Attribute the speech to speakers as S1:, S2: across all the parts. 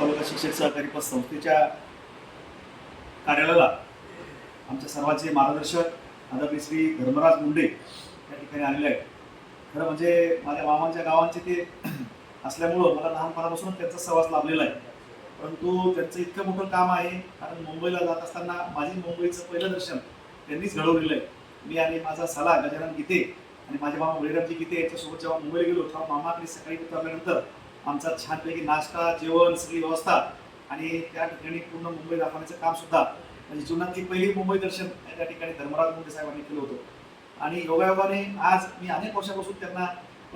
S1: तालुका शिक्षक सहकारी पतसंस्थेच्या कार्यालयाला आमच्या सर्वांचे मार्गदर्शक आदरणीय श्री धर्मराज मुंडे या ठिकाणी आलेले आहेत. खरं म्हणजे माझ्या मामांच्या गावांचे ते असल्यामुळं मला लहानपणापासून त्यांचा सहवास लाभलेला आहे. परंतु त्यांचं इतकं मोठं काम आहे कारण मुंबईला जात असताना माझी मुंबईचं पहिलं दर्शन त्यांनीच घडवलेलं आहे. मी आणि माझा सला गजानन गीते आणि माझे मामा बळीरामजी गीते यांच्यासोबत जेव्हा मुंबईला गेलो तेव्हा मामाकडे सकाळी उतरल्यानंतर आमचा छानपैकी नाश्ता जेवण सगळी व्यवस्था आणि त्या ठिकाणी पूर्ण मुंबई दाखवण्याचं काम सुद्धा. म्हणजे जीवनातली पहिली मुंबई दर्शन त्या ठिकाणी धर्मराज मुंडे साहेबांनी केलं होतं. आणि योगायोगाने आज मी अनेक वर्षापासून त्यांना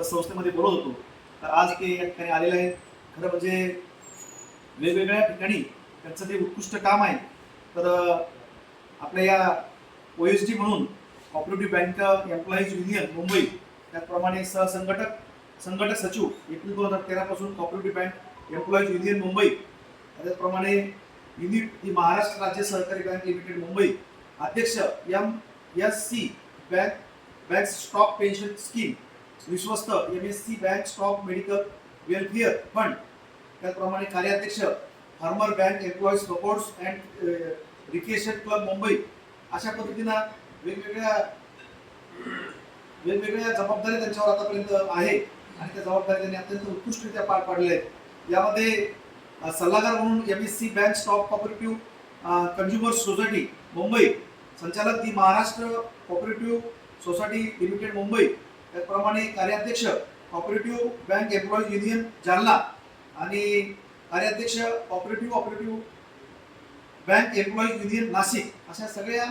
S1: संस्थेमध्ये बोलत होतो. तर आज ते या ठिकाणी आलेले आहेत. खरं म्हणजे वेगवेगळ्या ठिकाणी त्यांचं ते उत्कृष्ट काम आहे. तर आपल्या या ओ एस डी म्हणून cooperative bank employees union Mumbai त्याचप्रमाणे सहसंघटक संघटक सचिव एप्रिल दोन हजार तेरापासून cooperative bank employees union Mumbai. त्याचप्रमाणे युनिट ही महाराष्ट्र राज्य सहकारी बँक लिमिटेड मुंबई. अध्यक्ष M S C bank bank stock pension scheme. विश्वस्त M S C bank stock medical welfare fund. त्याचप्रमाणे कार्याध्यक्ष farmer bank employees sports and recreation club Mumbai. अशा पद्धतीनं वेगवेगळ्या वेगवेगळ्या जबाबदारी त्यांच्यावर आतापर्यंत आहे. आणि त्या जबाबदारी त्यांनी अत्यंत उत्कृष्टरित्या पार पाडल्या आहेत यामध्ये सल्लागार म्हणून M S C bank stock cooperative consumer society Mumbai. संचालक the Maharashtra cooperative society limited Mumbai. त्याचप्रमाणे कार्याध्यक्ष cooperative bank employees union Jalna. आणि कार्याध्यक्ष cooperative operative bank employees union Nashik. अशा सगळ्या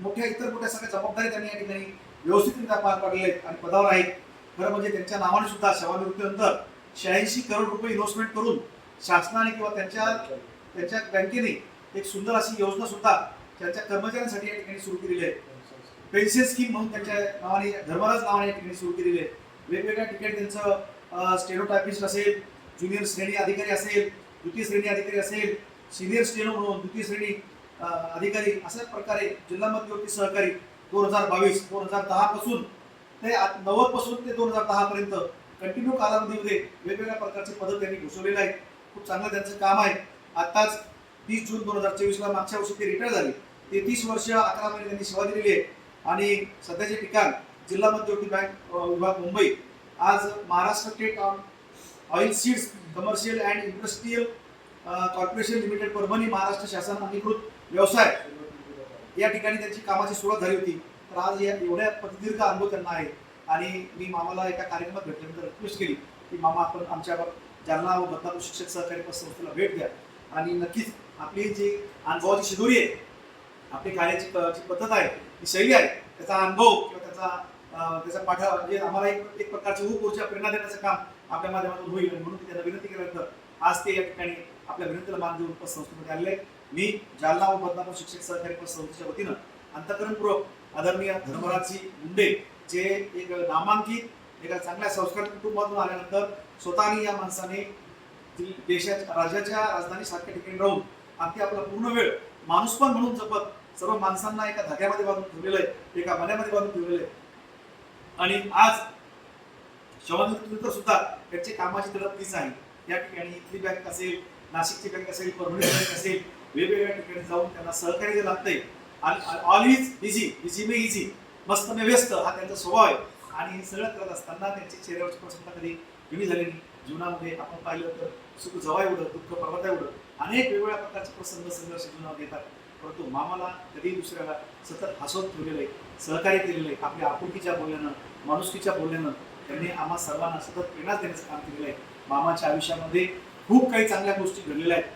S1: मोठ्या इतर मोठ्या सगळ्या जबाबदारी त्यांनी या ठिकाणी व्यवस्थितरित्या पार पाडलेल्या आहेत आणि पदावर आहेत. खरं म्हणजे त्यांच्या नावाने सुद्धा सेवानिवृत्तीनंतर शहाऐंशी करोड रुपये इन्व्हेस्टमेंट करून शासनाने किंवा त्यांच्या त्यांच्या बँकेने एक सुंदर अशी योजना सुद्धा त्यांच्या कर्मचाऱ्यांसाठी या ठिकाणी सुरू केलेली आहे. पेन्शन स्कीम म्हणून त्यांच्या नावाने धर्मराज नावाने या ठिकाणी सुरू केलेली आहे. वेगवेगळ्या ठिकाणी त्यांचं स्टेनोटायपिस्ट असेल ज्युनियर श्रेणी अधिकारी असेल द्वितीय श्रेणी अधिकारी असेल सिनियर स्टेनो म्हणून द्वितीय श्रेणी अधिकारी अशा प्रकारे जिल्हा मध्यवर्ती सहकारी दोन हजार बावीस दोन हजार दहा पासून ते नव्वदपासून ते दोन हजार दहा पर्यंत कंटिन्यू कालावधीमध्ये वेगवेगळ्या प्रकारचे पदक त्यांनी घुसवलेले आहे खूप चांगलं त्यांचं काम आहे. आत्ताच तीस जून दोन हजार चोवीसला मागच्या वर्षी ते रिटायर झाले. ते तीस वर्ष अकरा महिने त्यांनी सेवा दिलेली आहे. आणि सध्याचे ठिकाण जिल्हा मध्यवर्ती बँक विभाग मुंबई. आज Maharashtra state oil seeds commercial and industrial corporation limited Parbhani Maharashtra शासन अधिकृत व्यवसाय. या ठिकाणी त्यांची कामाची सुरुवात झाली होती. तर आज या एवढ्या प्रदीर्घ अनुभव त्यांना आहे आणि मी मामाला एका कार्यक्रमात भेटल्यानंतर रिक्वेस्ट केली की मामा आपण आमच्या जालना व बदनापूर शिक्षक सहकारी संस्थेला भेट द्या. आणि नक्कीच आपली जी अनुभवाची शिदोरी आहे आपली कार्याची प- जी पद्धत आहे जी शैली आहे त्याचा अनुभव किंवा त्याचा त्याचा पाठा म्हणजे आम्हाला एक एक प्रकारची ऊब ऊर्जा प्रेरणा देण्याचं काम आपल्या माध्यमातून होईल म्हणून मी त्यांना विनंती केल्यानंतर आज ते या ठिकाणी आपल्या विनंतीला मान देऊन पतसंस्थेमध्ये आलेले मी जालना व बदनापूर शिक्षक सहकारी पतसंस्थेच्या वतीनं अंतकरणपूर्वक आदरणीय धर्मराजजी मुंडे जे एक नामांकित एका चांगल्या संस्कार कुटुंबातून आल्यानंतर स्वतःने या माणसाने देशाच्या राज्याच्या राजधानी सारख्या ठिकाणी राहून अगदी आपला पूर्ण वेळ माणूसपण म्हणून जपत सर्व माणसांना एका धाग्यामध्ये बांधून ठेवलेलं आहे एका मण्यामध्ये बांधून ठेवलेलं आहे. आणि आज शवानिवृत्तीनंतर सुद्धा त्यांची कामाची धडक तीच आहे. या ठिकाणी इथली बँक असेल नाशिकची बँक असेल परभणी बँक असेल वेगवेगळ्या ठिकाणी जाऊन त्यांना सहकार्य जे लागतंय ऑल इज इझी इझी मे इझी मस्त मे व्यस्त हा त्यांचा स्वभाव आहे. आणि हे सगळं करत असताना त्यांची चेहऱ्यावरची प्रसन्नता कधी कमी झाली नाही. जीवनामध्ये आपण पाहिलं तर सुख जवा एवढं दुःख पर्वत एवढं अनेक वेगवेगळ्या प्रकारचे प्रसंग संघर्ष जीवनामध्ये येतात. परंतु मामाला कधी दुसऱ्याला सतत हसवत ठेवलेलं आहे सहकार्य केलेलं आहे. आपल्या आपुलकीच्या बोलण्यानं माणुसकीच्या बोलण्यानं त्यांनी आम्हा सर्वांना सतत प्रेरणा देण्याचं काम केलेलं आहे. मामाच्या आयुष्यामध्ये खूप काही चांगल्या गोष्टी घडलेल्या आहेत.